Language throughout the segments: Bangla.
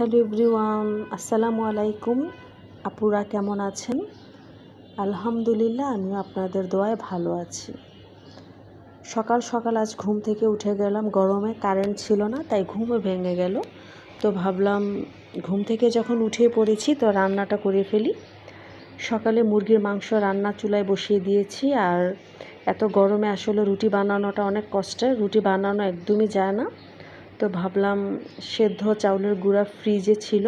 হ্যালো এভরিওয়ান, আসসালামু আলাইকুম। আপুরা কেমন আছেন? আলহামদুলিল্লাহ, আমিও আপনাদের দোয়ায় ভালো আছি। সকাল সকাল আজ ঘুম থেকে উঠে গেলাম, গরমে কারেন্ট ছিল না, তাই ঘুমও ভেঙে গেল। তো ভাবলাম, ঘুম থেকে যখন উঠে পড়েছি, তো রান্নাটা করে ফেলি। সকালে মুরগির মাংস রান্না চুলায় বসিয়ে দিয়েছি, আর এত গরমে আসলে রুটি বানানোটা অনেক কষ্টের। রুটি বানানো একদমই যায় না। তো ভাবলাম সেদ্ধ চাউলের গুঁড়া ফ্রিজে ছিল।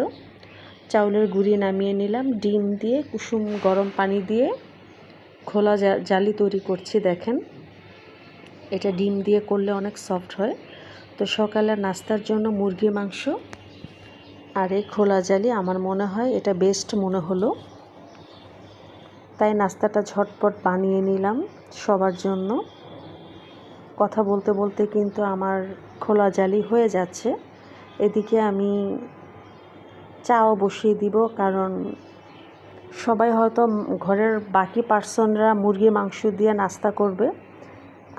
চাউলের গুঁড়ি নামিয়ে নিলাম, ডিম দিয়ে, কুসুম গরম পানি দিয়ে খোলা জালি তৈরি করছি, দেখেন। এটা ডিম দিয়ে করলে অনেক সফট হয়। তো সকালে নাস্তার জন্য মুরগির মাংস আর এই খোলা জালি আমার মনে হয় এটা বেস্ট মনে হলো। তাই নাস্তাটা ঝটপট বানিয়ে নিলাম সবার জন্য। কথা বলতে বলতে কিন্তু আমার খোলা জালি হয়ে যাচ্ছে। এদিকে আমি চাও বসিয়ে দিব কারণ সবাই হয়তো ঘরের বাকি পার্সনরা মুরগির মাংস দিয়ে নাস্তা করবে।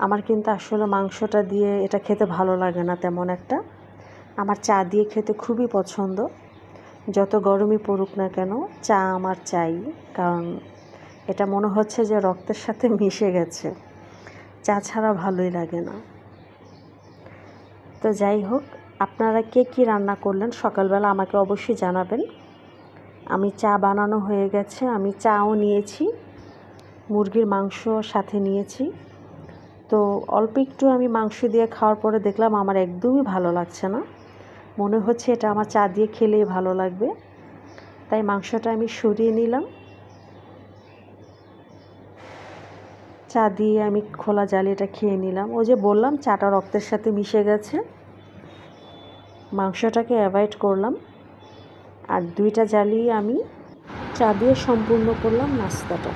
আমার কিন্তু আসলে মাংসটা দিয়ে এটা খেতে ভালো লাগে না তেমন একটা। আমার চা দিয়ে খেতে খুবই পছন্দ। যত গরমই পড়ুক না কেন, চা আমার চাই, কারণ এটা মনে হচ্ছে যে রক্তের সাথে মিশে গেছে। চা ছাড়া ভালোই লাগে না। তো যাই হোক, আপনারা কে কী রান্না করলেন সকালবেলা আমাকে অবশ্যই জানাবেন। আমি চা বানানো হয়ে গেছে, আমি চাও নিয়েছি, মুরগির মাংস সাথে নিয়েছি। তো অল্প একটু আমি মাংস দিয়ে খাওয়ার পরে দেখলাম আমার একদমই ভালো লাগছে না। মনে হচ্ছে এটা আমার চা দিয়ে খেলেই ভালো লাগবে। তাই মাংসটা আমি সরিয়ে নিলাম। চা দিয়ে আমি খোলা জালিটা খেয়ে নিলাম। ওই যে বললাম, চাটা রক্তের সাথে মিশে গেছে। মাংসটাকে অ্যাভয়েড করলাম। আর দুইটা জ্বালিয়ে আমি চা দিয়ে সম্পূর্ণ করলাম নাস্তাটা।